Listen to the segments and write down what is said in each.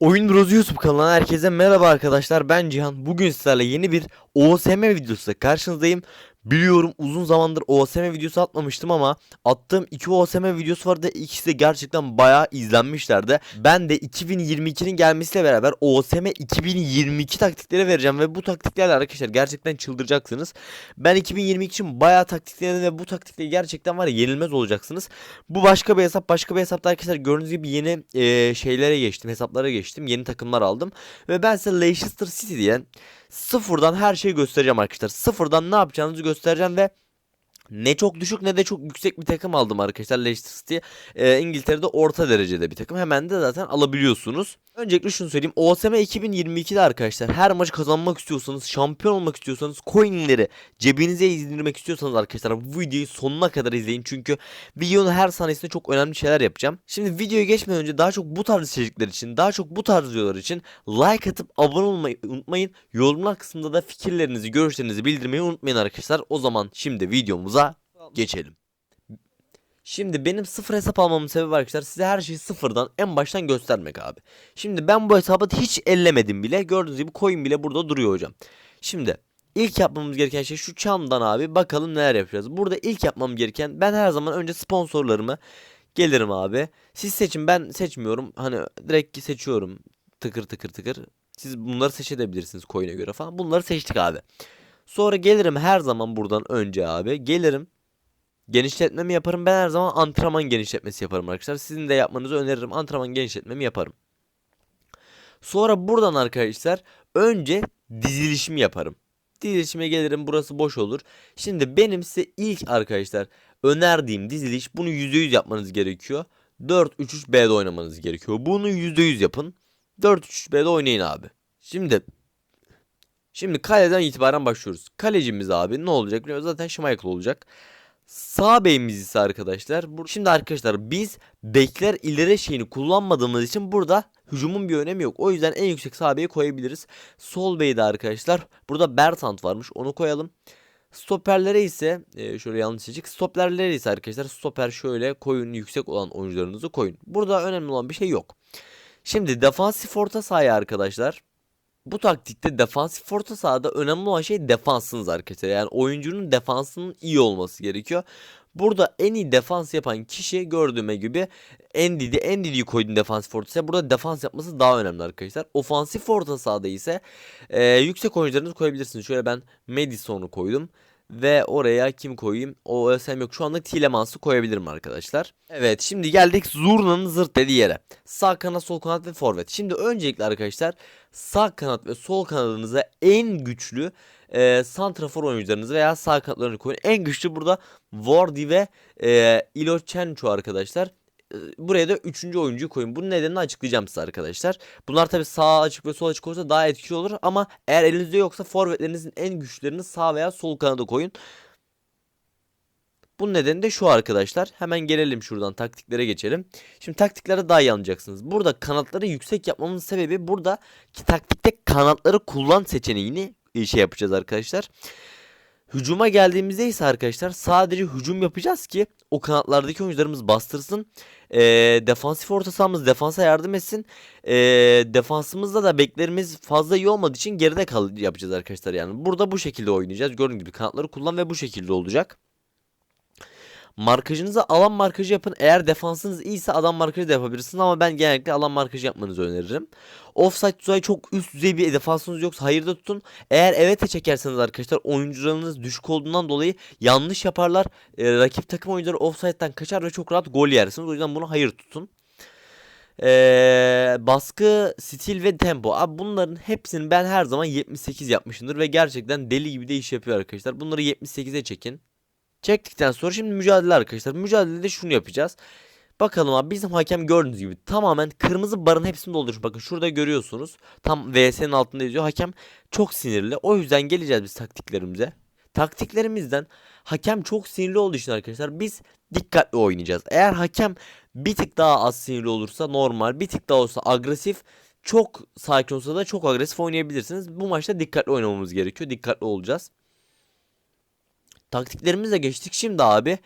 Oyun Bros YouTube kanalına herkese merhaba arkadaşlar. Ben Cihan. Bugün sizlerle yeni bir OSM videosu karşınızdayım Biliyorum uzun zamandır OSM videosu atmamıştım ama attığım iki OSM videosu vardı ikisi de gerçekten bayağı izlenmişlerdi. Ben de 2022'nin gelmesiyle beraber OSM 2022 taktikleri vereceğim ve bu taktiklerle arkadaşlar gerçekten çıldıracaksınız. Ben 2022 için bayağı taktiklerini ve bu taktikleri gerçekten var ya yenilmez olacaksınız. Bu başka bir hesap başka bir hesapta arkadaşlar gördüğünüz gibi yeni eee, şeylere geçtim hesaplara geçtim yeni takımlar aldım. Ve ben size Leicester City diyen sıfırdan her şeyi göstereceğim arkadaşlar. Sıfırdan ne yapacağınızı göstereceğim ve ne çok düşük ne de çok yüksek bir takım aldım arkadaşlar Leicester City. Ee, İngiltere'de orta derecede bir takım. Hemen de zaten alabiliyorsunuz. Öncelikle şunu söyleyeyim. OSM 2022'de arkadaşlar her maç kazanmak istiyorsanız, şampiyon olmak istiyorsanız, coinleri cebinize indirmek istiyorsanız arkadaşlar bu videoyu sonuna kadar izleyin. Çünkü videonun her saniyesinde çok önemli şeyler yapacağım. Şimdi videoya geçmeden önce daha çok bu tarz içerikler için, daha çok bu tarz videolar için like atıp abone olmayı unutmayın. Yorumlar kısmında da fikirlerinizi, görüşlerinizi bildirmeyi unutmayın arkadaşlar. O zaman şimdi videomuza geçelim. Şimdi benim sıfır hesap almamın sebebi arkadaşlar size her şeyi sıfırdan en baştan göstermek abi. Şimdi ben bu hesabı hiç ellemedim bile. Gördüğünüz gibi coin bile burada duruyor hocam. Şimdi ilk yapmamız gereken şey şu çandan abi bakalım neler yapacağız. Burada ilk yapmam gereken ben her zaman önce sponsorlarımı gelirim abi. Siz seçin ben seçmiyorum. Hani direkt seçiyorum. Tıkır tıkır tıkır. Siz bunları seçebilirsiniz coin'e göre falan. Bunları seçtik abi. Sonra gelirim her zaman buradan önce abi. Gelirim Genişletmemi yaparım. Ben her zaman antrenman genişletmesi yaparım arkadaşlar. Sizin de yapmanızı öneririm. Antrenman genişletmemi yaparım. Sonra buradan arkadaşlar önce dizilişimi yaparım. Dizilişime gelirim. Burası boş olur. Şimdi benim size ilk arkadaşlar önerdiğim diziliş bunu %100 yapmanız gerekiyor. 4-3-3-B'de oynamanız gerekiyor. Bunu %100 yapın. 4-3-3-B'de oynayın abi. Şimdi Şimdi kaleden itibaren başlıyoruz. Kalecimiz abi ne olacak? Zaten Schmeichel olacak. Sağ beyimiz ise arkadaşlar. Şimdi arkadaşlar biz bekler ileri şeyini kullanmadığımız için burada hücumun bir önemi yok. O yüzden en yüksek sağ beyi koyabiliriz. Sol beyi de arkadaşlar. Burada Bertrand varmış. Onu koyalım. Stoperlere ise e, şöyle yanlış seçtik. Stoperlere ise arkadaşlar stoper şöyle koyun yüksek olan oyuncularınızı koyun. Burada önemli olan bir şey yok. Şimdi defansif orta sahaya arkadaşlar. Bu taktikte defansif orta sahada önemli olan şey defansınız arkadaşlar. Yani oyuncunun defansının iyi olması gerekiyor. Burada en iyi defans yapan kişi gördüğüme gibi Endidi. Endidi'yi koydum defansif orta sahaya. Burada defans yapması daha önemli arkadaşlar. Ofansif orta sahada ise e, yüksek oyuncularınızı koyabilirsiniz. Şöyle ben Madison'u koydum. Ve oraya kim koyayım? O ÖSM yok. Şu anda Tielemans'ı koyabilirim arkadaşlar. Evet şimdi geldik Zurna'nın zırt dediği yere. Sağ kanat, sol kanat ve forvet. Şimdi öncelikle arkadaşlar sağ kanat ve sol kanadınıza en güçlü e, santrafor oyuncularınızı veya sağ kanatlarını koyun. En güçlü burada Wardy ve e, Ilochenko arkadaşlar. Buraya da üçüncü oyuncuyu koyun. Bunun nedenini açıklayacağım size arkadaşlar. Bunlar tabi sağ açık ve sol açık olursa daha etkili olur. Ama eğer elinizde yoksa forvetlerinizin en güçlerini sağ veya sol kanada koyun. Bunun nedeni de şu arkadaşlar. Hemen gelelim şuradan taktiklere geçelim. Şimdi taktiklere daha iyi anlayacaksınız. Burada kanatları yüksek yapmamın sebebi burada ki taktikte kanatları kullan seçeneğini e, şey yapacağız arkadaşlar. Hücuma geldiğimizde ise arkadaşlar sadece hücum yapacağız ki o kanatlardaki oyuncularımız bastırsın. E, defansif orta sahamız defansa yardım etsin. E, defansımızda da beklerimiz fazla iyi olmadığı için geride kal yapacağız arkadaşlar yani. Burada bu şekilde oynayacağız. Gördüğünüz gibi kanatları kullan ve bu şekilde olacak. Markajınıza alan markajı yapın. Eğer defansınız iyiyse alan markajı da yapabilirsiniz ama ben genellikle alan markajı yapmanızı öneririm. Offside tuzayı çok üst düzey bir defansınız yoksa hayırda tutun. Eğer evete çekerseniz arkadaşlar oyuncularınız düşük olduğundan dolayı yanlış yaparlar. Ee, rakip takım oyuncuları offside'den kaçar ve çok rahat gol yersiniz. O yüzden bunu hayır tutun. Ee, baskı, stil ve tempo. Abi bunların hepsini ben her zaman 78 yapmışımdır ve gerçekten deli gibi de iş yapıyor arkadaşlar. Bunları 78'e çekin. Çektikten sonra şimdi mücadele arkadaşlar. Mücadelede şunu yapacağız. Bakalım abi bizim hakem gördüğünüz gibi tamamen kırmızı barın hepsini doldurmuş. Bakın şurada görüyorsunuz. Tam VS'nin altında yazıyor. Hakem çok sinirli. O yüzden geleceğiz biz taktiklerimize. Taktiklerimizden hakem çok sinirli olduğu için arkadaşlar biz dikkatli oynayacağız. Eğer hakem bir tık daha az sinirli olursa normal, bir tık daha olsa agresif, çok sakin olsa da çok agresif oynayabilirsiniz. Bu maçta dikkatli oynamamız gerekiyor. Dikkatli olacağız. Taktiklerimizle geçtik. Şimdi abi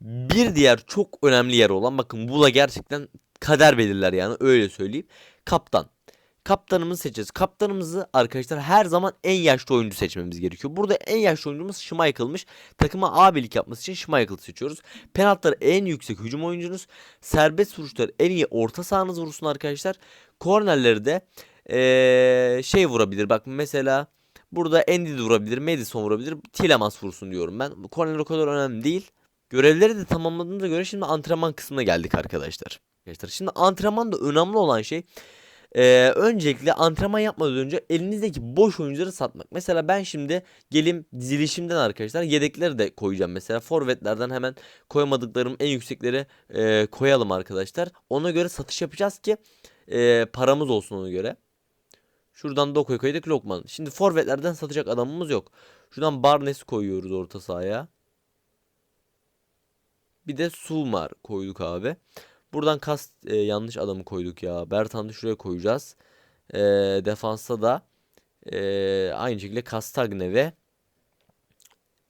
bir diğer çok önemli yer olan bakın bu da gerçekten kader belirler yani öyle söyleyeyim. Kaptan. Kaptanımızı seçeceğiz. Kaptanımızı arkadaşlar her zaman en yaşlı oyuncu seçmemiz gerekiyor. Burada en yaşlı oyuncumuz Schmeichel'mış. Takıma abilik yapması için Schmeichel seçiyoruz. Penaltıları en yüksek hücum oyuncunuz. Serbest vuruşları en iyi orta sahanız vursun arkadaşlar. Kornerleri de ee, şey vurabilir. Bak mesela burada Andy de vurabilir. Madison vurabilir. Tielemans vursun diyorum ben. Korner o kadar önemli değil. Görevleri de tamamladığımıza göre şimdi antrenman kısmına geldik arkadaşlar. Arkadaşlar şimdi antrenmanda önemli olan şey ee, öncelikle antrenman yapmadan önce elinizdeki boş oyuncuları satmak. Mesela ben şimdi gelim dizilişimden arkadaşlar yedekleri de koyacağım. Mesela forvetlerden hemen koymadıklarım en yüksekleri e, koyalım arkadaşlar. Ona göre satış yapacağız ki e, paramız olsun ona göre. Şuradan Doko'yu koyduk Lokman. Şimdi forvetlerden satacak adamımız yok. Şuradan Barnes koyuyoruz orta sahaya. Bir de Sulmar koyduk abi. Buradan kast e, yanlış adamı koyduk ya. Bertrand'ı şuraya koyacağız. E, defansta da e, aynı şekilde Castagne ve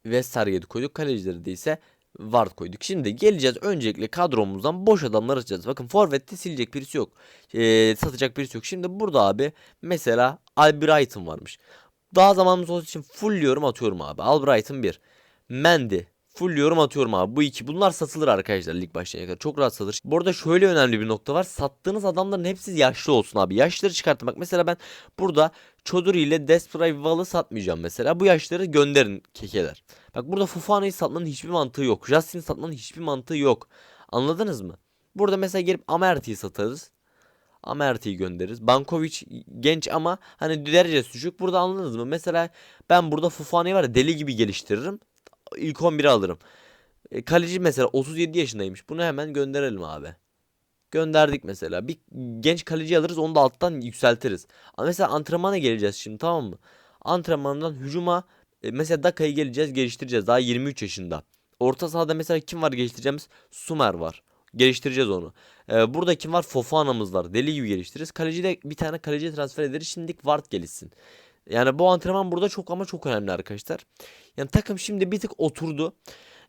Westergaard'i koyduk. Kalecileri de ise Ward koyduk. Şimdi geleceğiz öncelikle kadromuzdan boş adamlar açacağız. Bakın forvette silecek birisi yok. E, satacak birisi yok. Şimdi burada abi mesela Albrighton varmış. Daha zamanımız olduğu için fullliyorum atıyorum abi. Albrighton 1. Mendy Full yorum atıyorum abi. Bu iki. Bunlar satılır arkadaşlar lig başlayana kadar. Çok rahat satılır. Bu arada şöyle önemli bir nokta var. Sattığınız adamların hepsi yaşlı olsun abi. Yaşları çıkartın. Bak mesela ben burada Choduri ile Despray Val'ı satmayacağım mesela. Bu yaşları gönderin kekeler. Bak burada Fofana'yı satmanın hiçbir mantığı yok. Justin'i satmanın hiçbir mantığı yok. Anladınız mı? Burada mesela gelip Amerti'yi satarız. Amerti'yi göndeririz. Bankovic genç ama hani derecesi düşük. Burada anladınız mı? Mesela ben burada Fofana'yı var ya deli gibi geliştiririm ilk 11'i alırım. E, kaleci mesela 37 yaşındaymış. Bunu hemen gönderelim abi. Gönderdik mesela. Bir genç kaleci alırız onu da alttan yükseltiriz. Mesela antrenmana geleceğiz şimdi tamam mı? Antrenmandan hücuma e, mesela Daka'yı geleceğiz geliştireceğiz. Daha 23 yaşında. Orta sahada mesela kim var geliştireceğimiz? Sumer var. Geliştireceğiz onu. Ee, burada kim var? Fofana'mız var. Deli gibi geliştiririz. Kaleci de bir tane kaleci transfer ederiz. Şimdi Ward gelişsin. Yani bu antrenman burada çok ama çok önemli arkadaşlar. Yani takım şimdi bir tık oturdu.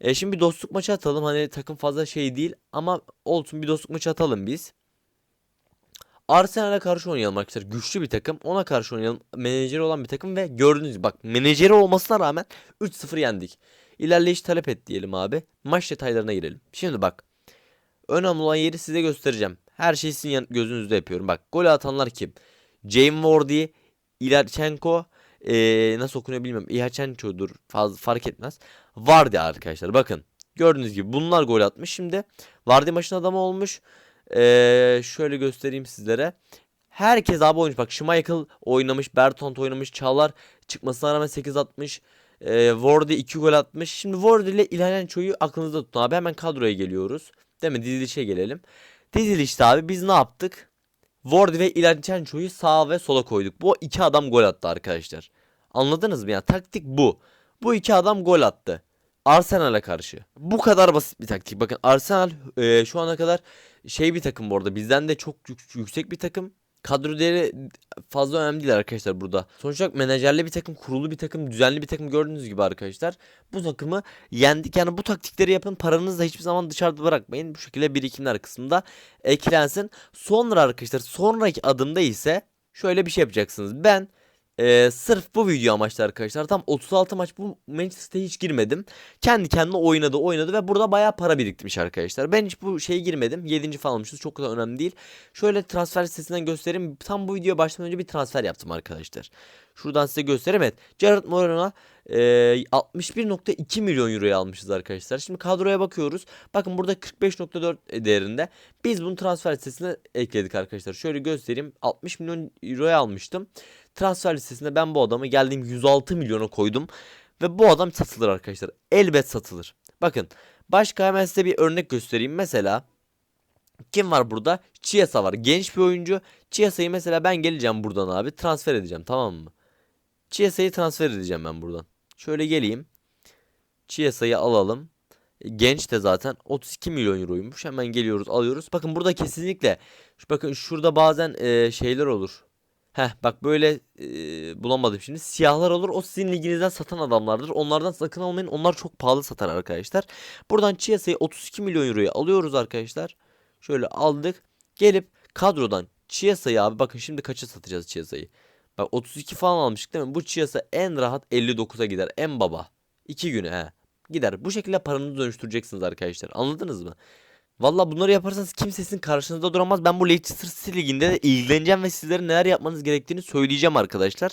E şimdi bir dostluk maçı atalım. Hani takım fazla şey değil ama olsun bir dostluk maçı atalım biz. Arsenal'e karşı oynayalım arkadaşlar. Güçlü bir takım. Ona karşı oynayalım. Menajeri olan bir takım ve gördüğünüz gibi bak menajeri olmasına rağmen 3-0 yendik. İlerleyiş talep et diyelim abi. Maç detaylarına girelim. Şimdi bak. Önemli olan yeri size göstereceğim. Her şeyi sizin gözünüzde yapıyorum. Bak gol atanlar kim? James Wardy, İlachenko ee, nasıl okunuyor bilmiyorum. İlachenko'dur fazla fark etmez. Vardy arkadaşlar bakın. Gördüğünüz gibi bunlar gol atmış. Şimdi Vardy maçın adamı olmuş. Ee, şöyle göstereyim sizlere. Herkes abi oynamış. Bak Schmeichel oynamış. Bertont oynamış. Çağlar çıkmasına rağmen 8 atmış. Ee, Wardy 2 gol atmış. Şimdi Wardy ile İlachenko'yu aklınızda tutun abi. Hemen kadroya geliyoruz. Değil mi? Dizilişe gelelim. Dizilişte abi biz ne yaptık? Ward ve Ilanchenko'yu sağa ve sola koyduk. Bu iki adam gol attı arkadaşlar. Anladınız mı ya? Taktik bu. Bu iki adam gol attı. Arsenal'e karşı. Bu kadar basit bir taktik. Bakın Arsenal e, şu ana kadar şey bir takım bu arada. Bizden de çok yüksek bir takım kadro değeri fazla önemli değil arkadaşlar burada. Sonuç olarak menajerli bir takım, kurulu bir takım, düzenli bir takım gördüğünüz gibi arkadaşlar. Bu takımı yendik. Yani bu taktikleri yapın. Paranızı da hiçbir zaman dışarıda bırakmayın. Bu şekilde birikimler kısmında eklensin. Sonra arkadaşlar sonraki adımda ise şöyle bir şey yapacaksınız. Ben ee, sırf bu video amaçlı arkadaşlar. Tam 36 maç bu Manchester'da hiç girmedim. Kendi kendine oynadı oynadı ve burada bayağı para biriktirmiş arkadaşlar. Ben hiç bu şeye girmedim. 7. falan almışız. Çok da önemli değil. Şöyle transfer sitesinden göstereyim. Tam bu video başlamadan önce bir transfer yaptım arkadaşlar. Şuradan size göstereyim. Evet. Jared Moreno'a e, 61.2 milyon euroya almışız arkadaşlar. Şimdi kadroya bakıyoruz. Bakın burada 45.4 değerinde. Biz bunu transfer sitesine ekledik arkadaşlar. Şöyle göstereyim. 60 milyon euroya almıştım. Transfer listesinde ben bu adamı geldiğim 106 milyona koydum. Ve bu adam satılır arkadaşlar. Elbet satılır. Bakın başka hemen size bir örnek göstereyim. Mesela kim var burada? Chiesa var. Genç bir oyuncu. Chiesa'yı mesela ben geleceğim buradan abi. Transfer edeceğim tamam mı? Chiesa'yı transfer edeceğim ben buradan. Şöyle geleyim. Chiesa'yı alalım. Genç de zaten 32 milyon euroymuş. Hemen geliyoruz alıyoruz. Bakın burada kesinlikle bakın şurada bazen e, şeyler olur. Heh bak böyle e, bulamadım şimdi. Siyahlar olur. O sizin liginizden satan adamlardır. Onlardan sakın almayın. Onlar çok pahalı satar arkadaşlar. Buradan Chiesa'yı 32 milyon euroya alıyoruz arkadaşlar. Şöyle aldık. Gelip kadrodan Chiasa'yı abi bakın şimdi kaça satacağız Chiasa'yı? Bak 32 falan almıştık değil mi? Bu Chiasa en rahat 59'a gider. En baba. 2 güne he. Gider. Bu şekilde paranızı dönüştüreceksiniz arkadaşlar. Anladınız mı? Valla bunları yaparsanız kimse sizin karşınızda duramaz. Ben bu Leicester City liginde de ilgileneceğim ve sizlere neler yapmanız gerektiğini söyleyeceğim arkadaşlar.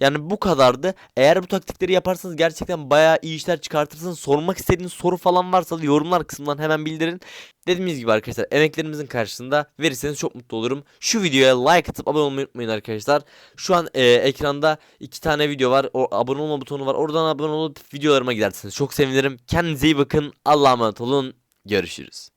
Yani bu kadardı. Eğer bu taktikleri yaparsanız gerçekten bayağı iyi işler çıkartırsınız. Sormak istediğiniz soru falan varsa da yorumlar kısmından hemen bildirin. Dediğimiz gibi arkadaşlar emeklerimizin karşısında verirseniz çok mutlu olurum. Şu videoya like atıp abone olmayı unutmayın arkadaşlar. Şu an e, ekranda iki tane video var. O, abone olma butonu var. Oradan abone olup videolarıma gidersiniz. Çok sevinirim. Kendinize iyi bakın. Allah'a emanet olun. Görüşürüz.